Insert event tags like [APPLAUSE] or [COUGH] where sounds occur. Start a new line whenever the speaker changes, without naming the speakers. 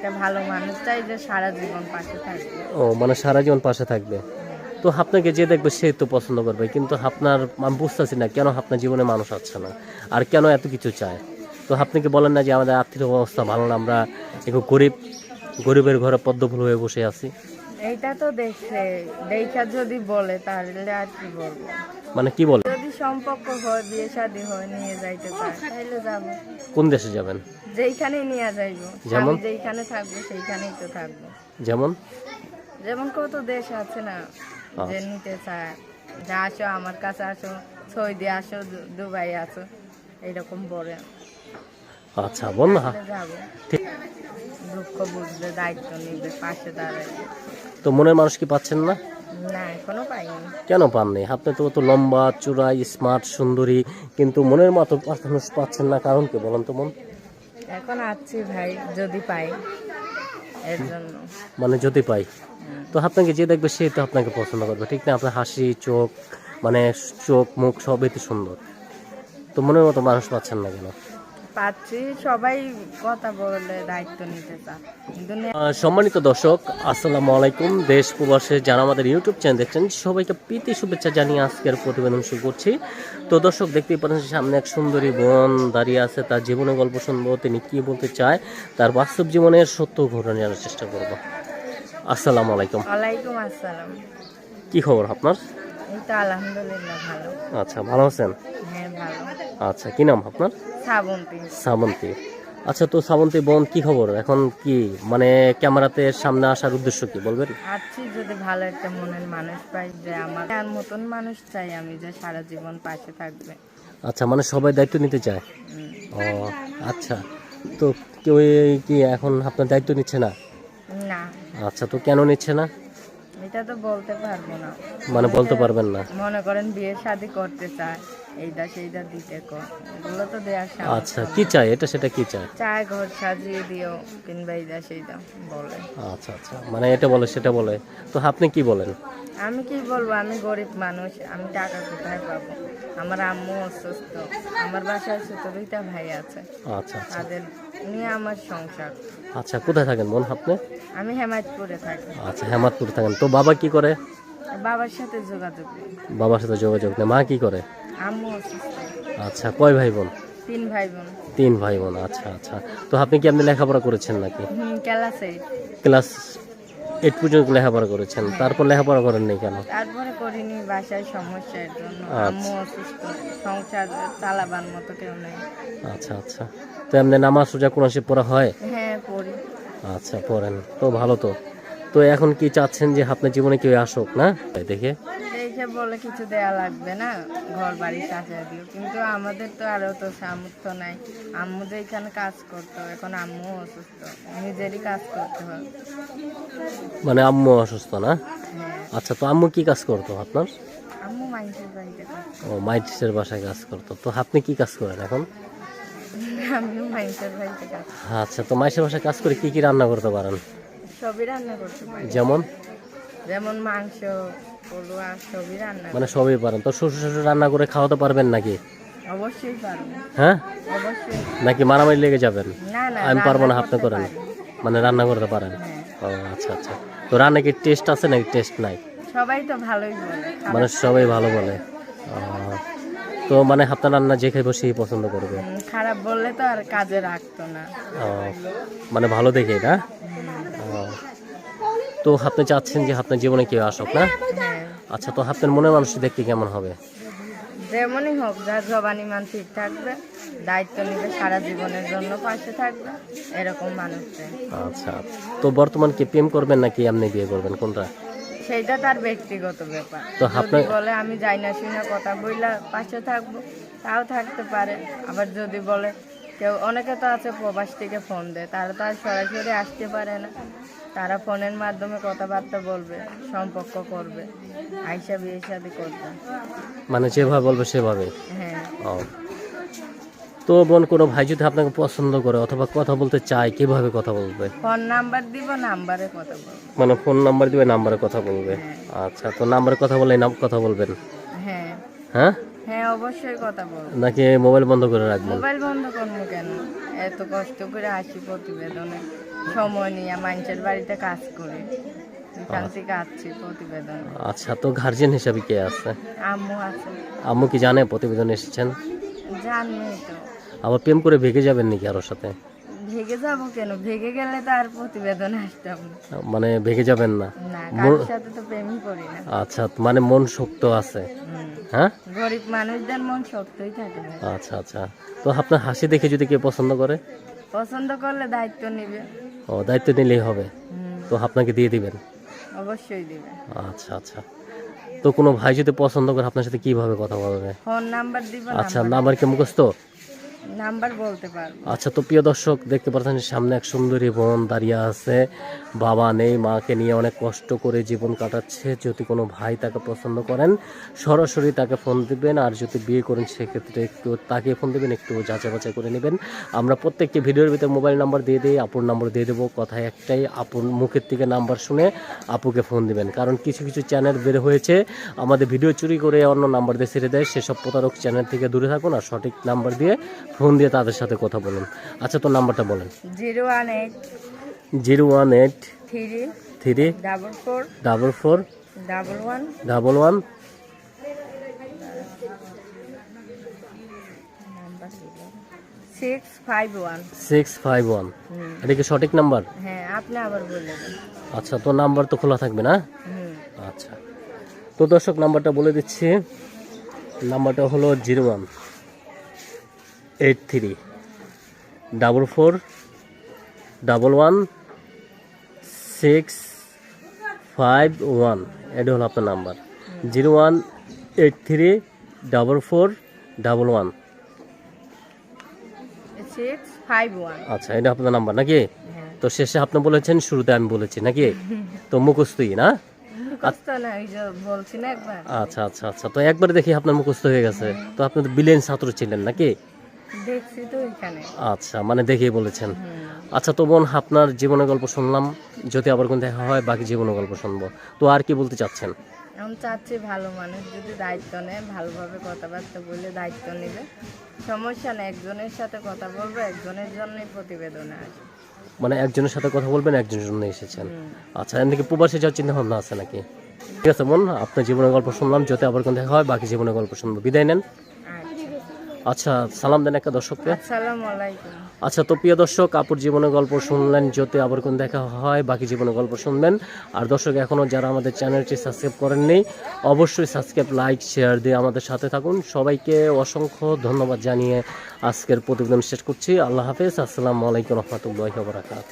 একটা ভালো যে সারা জীবন পাশে থাকবে।
ও মানে সারা জীবন পাশে থাকবে। তো আপনাকে যে দেখবে সে তো পছন্দ করবে কিন্তু আপনার আমি বুঝতেছি না কেন আপনার জীবনে মানুষ আছে না আর কেন এত কিছু চায়? তো আপনি কি বলেন না যে আমাদের আর্থিক অবস্থা ভালো না আমরা একটু গরিব গরিবের ঘরে পদ্মফুল হয়ে বসে আছি।
এইটা তো দেখছে দেখা যদি বলে তাহলে আর কি বলব?
মানে কি বলে?
সম্পর্ক হয় বিয়ে শাদী হয় নিয়ে যাইতে পারে। তাহলে যাব।
কোন দেশে যাবেন?
যেইখানে নিয়ে যাইবো।
যেমন?
যেইখানে থাকব সেইখানেই তো থাকব।
যেমন?
যেমন কত দেশ আছে না যে
আচ্ছা।
নিতে চায়। যে আসো আমার কাছে আসো সৌদি আসো দুবাই আসো এইরকম বলে।
আচ্ছা বল না।
দুঃখ বুঝবে দায়িত্ব নিবে পাশে দাঁড়াবে
তো মনের মানুষ কি পাচ্ছেন না?
না এখনও পাইনি।
কেন পাননি? আপনি তো অত লম্বা চূড়াই স্মার্ট সুন্দরী কিন্তু মনের মতো মানুষ পাচ্ছেন না। কারণ কি বলেন তো মন?
এখন আসছি ভাই যদি পাই এর জন্য।
মানে যদি পাই। তো আপনাকে যে দেখবে সে তো আপনাকে পছন্দ করবে ঠিক না? আপনার হাসি চোখ মানে চোখ মুখ সবই তো সুন্দর। তো মনের মতো মানুষ পাচ্ছেন না কেন?
পাচ্ছি সবাই কথা বলে দায়িত্ব নিতে চায়। কিন্তু নে-
আহ, সম্মানিত দর্শক আসসালামু আলাইকুম। দেশ প্রবাসে যারা আমাদের ইউটিউব চ্যানেল দেখছেন সবাইকে প্রীতি শুভেচ্ছা জানিয়ে আজকের প্রতিবেদন শুরু করছি। তো দর্শক দেখতেই পাচ্ছেন সামনে এক সুন্দরী বোন দাঁড়িয়ে আছে তার জীবনের গল্প শুনব তিনি কি বলতে চায় তার বাস্তব জীবনের সত্য ঘটনা জানার চেষ্টা করব। আসসালামু আলাইকুম।
ওয়ালাইকুম আসসালাম।
কি খবর আপনার?
আলহামদুলিল্লাহ ভালো।
আচ্ছা ভালো আছেন?
হ্যাঁ ভালো।
আচ্ছা কি নাম আপনার?
শ্রাবন্তী
শ্রাবন্তী আচ্ছা তো শ্রাবন্তী বোন কি খবর? এখন কি মানে ক্যামেরাতে সামনে আসার উদ্দেশ্য কি বলবেন?
আছি যদি ভালো একটা মনের মানুষ পাই যে আমার তার মতন মানুষ চাই আমি যে সারা জীবন পাশে থাকবে।
আচ্ছা মানে সবাই দায়িত্ব নিতে চায়? ও আচ্ছা। তো কেউ কি এখন আপনার দায়িত্ব নিচ্ছে না?
না।
আচ্ছা তো কেন নিচ্ছে না?
এটা তো বলতে পারব না।
মানে বলতে পারবেন না?
মনে করেন বিয়ে শাদি করতে চায় এইটা সেইটা দিতে কর এগুলো তো দেওয়ার সামর্থ্য
আচ্ছা কি চাই এটা সেটা কি চায়?
চায় ঘর সাজিয়ে দিও কিংবা এইটা সেইটা বলে।
আচ্ছা আচ্ছা মানে এটা বলে সেটা বলে। তো আপনি কি বলেন?
আমি কি বলব? আমি গরিব মানুষ আমি টাকা কোথায় পাবো? আমার আম্মু অসুস্থ আমার বাসায় ছোট দুইটা ভাই আছে।
আচ্ছা আচ্ছা।
তাদের নিয়ে আমার সংসার।
আচ্ছা কোথায় থাকেন বোন আপনি?
আমি হেমায়তপুরে থাকি।
আচ্ছা হেমাদপুরে থাকেন। তো বাবা কি করে?
বাবার সাথে যোগাযোগ নেই।
বাবার সাথে যোগাযোগ নেই। মা কি করে?
আম্মু অসুস্থ।
আচ্ছা কয় ভাই বোন
তিন ভাই বোন
তিন ভাই বোন আচ্ছা আচ্ছা। তো আপনি কি আপনি লেখাপড়া করেছেন নাকি?
হুম ক্লাস এইট
ক্লাস এইট পর্যন্ত লেখাপড়া করেছেন? তারপর লেখাপড়া করেন নাই কেন?
তারপরে করিনি বাসায় সমস্যার জন্য।
আচ্ছা।
আম্মু অসুস্থ সংসার চালাবার মতো কেউ নেই।
আচ্ছা আচ্ছা। তো এমনি নামাজ সোজা কোন পড়া হয়?
হ্যাঁ পড়ি।
আচ্ছা পড়েন। তো ভালো তো। তো এখন কি চাচ্ছেন যে আপনার জীবনে কেউ আসুক না? তাই দেখে।
দেখে বলে কিছু দেয়া লাগবে না ঘর বাড়ি সাজিয়ে দিও। কিন্তু আমাদের তো আরও তো সামর্থ্য নাই। আম্মু যে এখানে কাজ করতো এখন আম্মু অসুস্থ। নিজেরই কাজ করতে হয়।
মানে আম্মু অসুস্থ না?
হ্যাঁ।
আচ্ছা তো আম্মু কি কাজ করতো আপনার?
আম্মু বাড়িতে
ও মাইটিসের বাসায় কাজ করতো। তো আপনি কি কাজ করেন এখন?
আমিও বাড়িতে কাজ
আচ্ছা তো মাইসের বাসায় কাজ করে কি কি রান্না করতে পারেন?
সবই রান্না করতে পারি।
যেমন?
যেমন মাংস
মানে সবই পারেন। তো শ্বশুর শ্বশুর রান্না করে খাওয়াতে পারবেন নাকি?
অবশ্যই
হ্যাঁ? নাকি মারামারি লেগে যাবেন? আমি পারব না আপনি করেন। মানে রান্না করতে পারেন?
হ্যাঁ।
ও আচ্ছা আচ্ছা। তো রান্না কি টেস্ট আছে নাকি টেস্ট নাই?
সবাই তো ভালোই বলে।
মানে সবাই ভালো বলে। তো মানে আপনার রান্না যে খাইবো সেই পছন্দ করবে।
খারাপ বললে তো আর কাজে রাখতো না।
মানে ভালো দেখে না? তো আপনি চাচ্ছেন যে আপনার জীবনে কেউ আসুক না? আচ্ছা তো আপনার মনের মানুষ দেখতে কেমন হবে?
যেমনই হোক যার জবানি মান ঠিক থাকবে দায়িত্ব নিবে সারা জীবনের জন্য পাশে থাকবে এরকম মানুষ
আচ্ছা তো বর্তমান কি প্রেম করবেন নাকি আপনি বিয়ে করবেন? কোনটা?
সেইটা তার ব্যক্তিগত ব্যাপার।
তো
যদি
আপনার-
বলে আমি যাই না শুনে কথা বইলা পাশে থাকব তাও থাকতে পারে। আবার যদি বলে কেউ অনেকে তো আছে প্রবাস থেকে ফোন দেয় তারা তো আর সরাসরি আসতে পারে না। তারা ফোনের মাধ্যমে কথাবার্তা বলবে সম্পর্ক করবে আইসা বিয়ে শাদি করবে।
মানে যেভাবে বলবে সেভাবে?
হ্যাঁ।
তো বোন কোনো ভাই যদি আপনাকে পছন্দ করে অথবা কথা বলতে চায় কীভাবে কথা বলবে?
ফোন নাম্বার দিব নাম্বারে কথা বলব।
মানে ফোন নাম্বার দিবে নাম্বারে কথা বলবে? আচ্ছা তো নাম্বারে কথা বলে নাম কথা বলবেন?
হ্যাঁ।
হ্যাঁ?
হ্যাঁ অবশ্যই কথা বলব।
নাকি মোবাইল বন্ধ করে রাখবেন?
মোবাইল বন্ধ করব কেন? এত কষ্ট করে আসি প্রতিবেদনে। সময় নিয়ে মানুষের বাড়িতে কাজ করি। এখান থেকে আসছি প্রতিবেদন।
আচ্ছা তো গার্জিয়ান হিসাবে কে আছে?
আম্মু আছে।
আম্মু কি জানে প্রতিবেদন এসেছেন?
জানি তো।
আবার প্রেম করে ভেগে যাবেন নাকি আরোর সাথে?
ভেগে যাব কেন? ভেগে গেলে তো আর প্রতিবেদন আসতাম
মানে ভেগে যাবেন না?
না কারোর সাথে তো প্রেমই করি না।
আচ্ছা মানে মন শক্ত আছে। হ্যাঁ?
গরিব মানুষদের মন শক্তই থাকে
আচ্ছা আচ্ছা। তো আপনার হাসি দেখে যদি কেউ পছন্দ করে?
পছন্দ করলে দায়িত্ব নেবে।
ও দায়িত্ব নিলেই হবে। তো আপনাকে দিয়ে দিবেন?
অবশ্যই দিবেন
আচ্ছা আচ্ছা। তো কোনো ভাই যদি পছন্দ করে আপনার সাথে কীভাবে কথা বলবে?
ফোন নাম্বার দিবেন
আচ্ছা নাম্বার কি মুখস্থ?
নাম্বার বলতে পারব।
আচ্ছা তো প্রিয় দর্শক, দেখতে পাচ্ছেন সামনে এক সুন্দরী বোন দাঁড়িয়ে আছে। বাবা নেই, মাকে নিয়ে অনেক কষ্ট করে জীবন কাটাচ্ছে। যদি কোনো ভাই তাকে পছন্দ করেন, সরাসরি তাকে ফোন দিবেন। আর যদি বিয়ে করেন, সেক্ষেত্রে একটু তাকে ফোন দিবেন, একটু যাচাই বাছাই করে নেবেন। আমরা প্রত্যেকটি ভিডিওর ভিতরে মোবাইল নাম্বার দিয়ে দিই, আপুর নাম্বার দিয়ে দেবো। কথা একটাই, আপুর মুখের থেকে নাম্বার শুনে আপুকে ফোন দিবেন। কারণ কিছু কিছু চ্যানেল বের হয়েছে, আমাদের ভিডিও চুরি করে অন্য নাম্বার দিয়ে ছেড়ে দেয়। সেসব প্রতারক চ্যানেল থেকে দূরে থাকুন আর সঠিক নাম্বার দিয়ে ফোন দিয়ে তাদের সাথে কথা বলুন। আচ্ছা তো নাম্বারটা বলেন।
Zero one eight
zero one eight
three
three
double four
double four
double one
double one
six five one.
Six five one. এটা কি সঠিক নাম্বার?
হ্যাঁ আপনি আবার বলে
আচ্ছা তো নাম্বার তো খোলা থাকবে না? আচ্ছা। তো দর্শক নাম্বারটা বলে দিচ্ছি। নাম্বারটা হলো zero one. Eight three double four double one six five one এটা হলো আপনার number zero one eight three double four double one আচ্ছা এটা আপনার নাম্বার নাকি?
হ্যাঁ।
তো শেষে আপনি বলেছেন শুরুতে আমি বলেছি নাকি? [LAUGHS] তো মুখস্থই না? আচ্ছা আচ্ছা আচ্ছা। তো একবার দেখি আপনার মুখস্থ হয়ে গেছে। তো আপনি তো বিলেন ছাত্র ছিলেন নাকি?
দেখছি তো ওইখানে
আচ্ছা মানে দেখেই বলেছেন। আচ্ছা তো বোন আপনার জীবনের গল্প শুনলাম। যদি আবার কোন দেখা হয় বাকি জীবনের গল্প শুনব। তো আর কি বলতে চাচ্ছেন?
চাচ্ছি ভালো মানুষ যদি দায়িত্ব নেয় ভালোভাবে কথাবার্তা বলে দায়িত্ব নেবে। সমস্যা একজনের সাথে কথা বলব একজনের জন্যই প্রতিবেদনে আসবে।
মানে একজনের সাথে কথা বলবেন একজনের জন্য এসেছেন। আচ্ছা এদিকে প্রবাসে যাওয়ার চিন্তা ভাবনা আছে নাকি? ঠিক আছে বোন আপনার জীবনের গল্প শুনলাম। যদি আবার কোন দেখা হয় বাকি জীবনের গল্প শুনব। বিদায় নেন।
আচ্ছা
সালাম দেন একটা দর্শককে। আচ্ছা তো প্রিয় দর্শক আপুর জীবনের গল্প শুনলেন যদি আবার কোন দেখা হয় বাকি জীবনের গল্প শুনবেন। আর দর্শক এখনও যারা আমাদের চ্যানেলটি সাবস্ক্রাইব করেননি অবশ্যই সাবস্ক্রাইব লাইক শেয়ার দিয়ে আমাদের সাথে থাকুন। সবাইকে অসংখ্য ধন্যবাদ জানিয়ে আজকের প্রতিবেদন শেষ করছি। আল্লাহ হাফেজ। আসসালামু আলাইকুম রহমতুল্লাহ বরাকাত